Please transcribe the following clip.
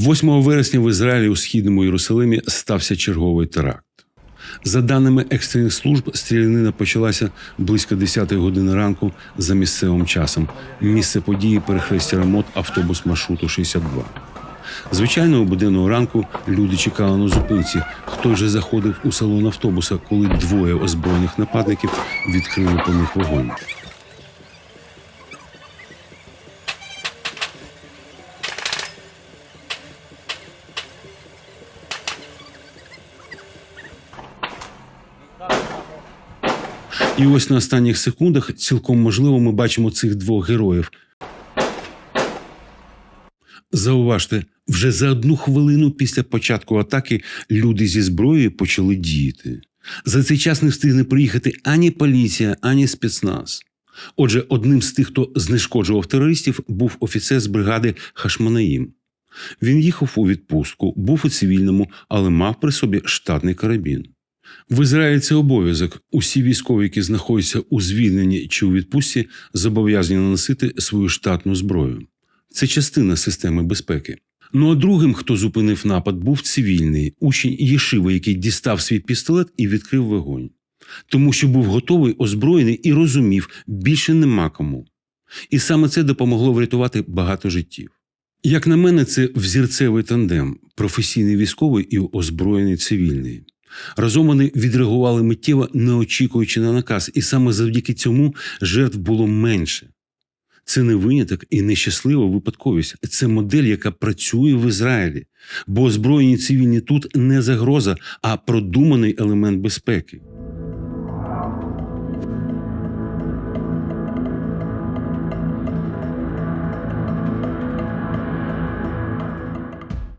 8 вересня в Ізраїлі у східному Єрусалимі стався черговий теракт. За даними екстрених служб, стрілянина почалася близько 10 години ранку за місцевим часом. Місце події перехрестя ремонт автобус маршруту 62. Звичайного буденного ранку люди чекали на зупинці. Хтось же заходив у салон автобуса, коли двоє озброєних нападників відкрили по них вогонь. І ось на останніх секундах цілком можливо ми бачимо цих двох героїв. Зауважте, вже за одну хвилину після початку атаки люди зі зброєю почали діяти. За цей час не встигне приїхати ані поліція, ані спецназ. Отже, одним з тих, хто знешкоджував терористів, був офіцер з бригади Хашманаїм. Він їхав у відпустку, був у цивільному, але мав при собі штатний карабін. В Ізраїлі це обов'язок. Усі військові, які знаходяться у звільненні чи у відпустці, зобов'язані наносити свою штатну зброю. Це частина системи безпеки. Ну а другим, хто зупинив напад, був цивільний учень Єшиви, який дістав свій пістолет і відкрив вогонь. Тому що був готовий, озброєний і розумів, більше нема кому. І саме це допомогло врятувати багато життів. Як на мене, це взірцевий тандем професійний військовий і озброєний цивільний. Разом вони відреагували миттєво, не очікуючи на наказ, і саме завдяки цьому жертв було менше. Це не виняток і нещаслива випадковість. Це модель, яка працює в Ізраїлі, бо озброєні цивільні тут не загроза, а продуманий елемент безпеки.